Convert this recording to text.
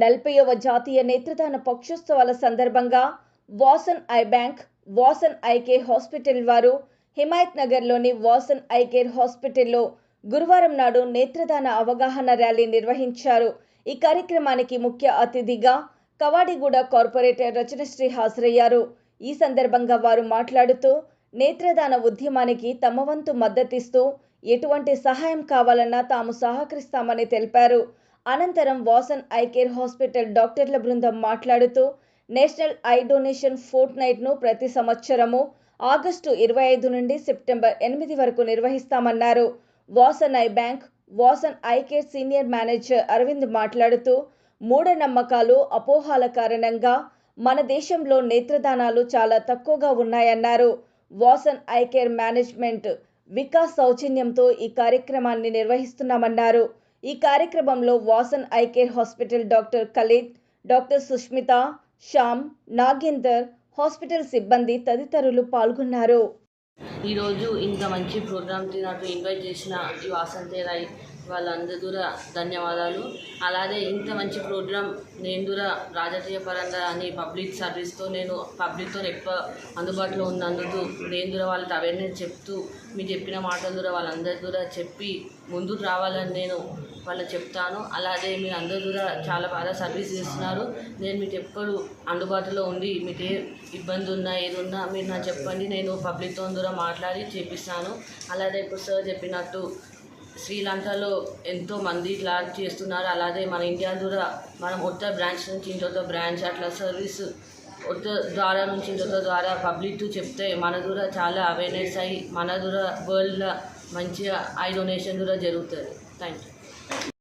నలభైవ జాతీయ నేత్రదాన పక్షోత్సవాల సందర్భంగా Vasan eye bank Vasan eye care hospital వారు హిమాయత్ నగర్లోని వాసన్ ఐ కేర్ హాస్పిటల్లో గురువారం నాడు నేత్రదాన అవగాహన ర్యాలీ నిర్వహించారు. ఈ కార్యక్రమానికి ముఖ్య అతిథిగా కవాడిగూడ కార్పొరేటర్ రచనశ్రీ హాజరయ్యారు. ఈ సందర్భంగా వారు మాట్లాడుతూ నేత్రదాన ఉద్యమానికి తమ వంతు మద్దతిస్తూ ఎటువంటి సహాయం కావాలన్నా తాము సహకరిస్తామని తెలిపారు. అనంతరం వాసన్ ఐ కేర్ హాస్పిటల్ డాక్టర్ల బృందం మాట్లాడుతూ నేషనల్ ఐ డొనేషన్ ఫోర్ట్ నైట్ను ప్రతి సంవత్సరము ఆగస్టు ఇరవై ఐదు నుండి సెప్టెంబర్ ఎనిమిది వరకు నిర్వహిస్తామన్నారు. Vasan eye bank Vasan eye care senior manager Aravind మాట్లాడుతూ మూఢనమ్మకాలు అపోహాల కారణంగా మన దేశంలో నేత్రదానాలు చాలా తక్కువగా ఉన్నాయన్నారు. Vasan eye care management Vikas సౌజన్యంతో ఈ కార్యక్రమాన్ని నిర్వహిస్తున్నామన్నారు. ఈ కార్యక్రమంలో Vasan eye care hospital doctor Khalid doctor Sushmita Shyam Nagender hospital సిబ్బంది తదితరులు పాల్గొన్నారు. ఈరోజు ఇంత మంచి ప్రోగ్రామ్కి నాకు ఇన్వైట్ చేసిన ఈ వాసంతే రాయ్ వాళ్ళందరూ ధన్యవాదాలు. అలాగే ఇంత మంచి ప్రోగ్రామ్ నేను కూడా రాజకీయ పరంగా అని పబ్లిక్ సర్వీస్తో నేను పబ్లిక్తో ఎక్కువ అందుబాటులో ఉన్నందుకు నేను కూడా వాళ్ళకి అవేర్నెస్ చెప్తూ మీరు చెప్పిన మాటలు కూడా వాళ్ళందరి కూడా చెప్పి ముందుకు రావాలని నేను వాళ్ళకి చెప్తాను. అలాగే మీరు అందరూ కూడా చాలా బాగా సర్వీస్ చేస్తున్నారు. నేను మీకు ఎప్పుడు అందుబాటులో ఉండి మీకు ఏ ఇబ్బంది ఉన్నా ఏది ఉన్నా మీరు నాకు చెప్పండి. నేను పబ్లిక్తో కూడా మాట్లాడి చేపిస్తాను. అలాగే ఇప్పుడు సార్ చెప్పినట్టు శ్రీలంకలో ఎంతో మంది ఇట్లా చేస్తున్నారు. అలాగే మన ఇండియా కూడా మనం ఒక్క బ్రాంచ్ నుంచి ఇంకొక బ్రాంచ్ అట్లా సర్వీస్ ఒక్క ద్వారా నుంచి ఇంకొక ద్వారా పబ్లిక్ చెప్తే మన కూడా చాలా అవేర్నెస్ అయ్యి మన కూడా వరల్డ్లో మంచిగా ఐ డొనేషన్ కూడా జరుగుతుంది. Thank you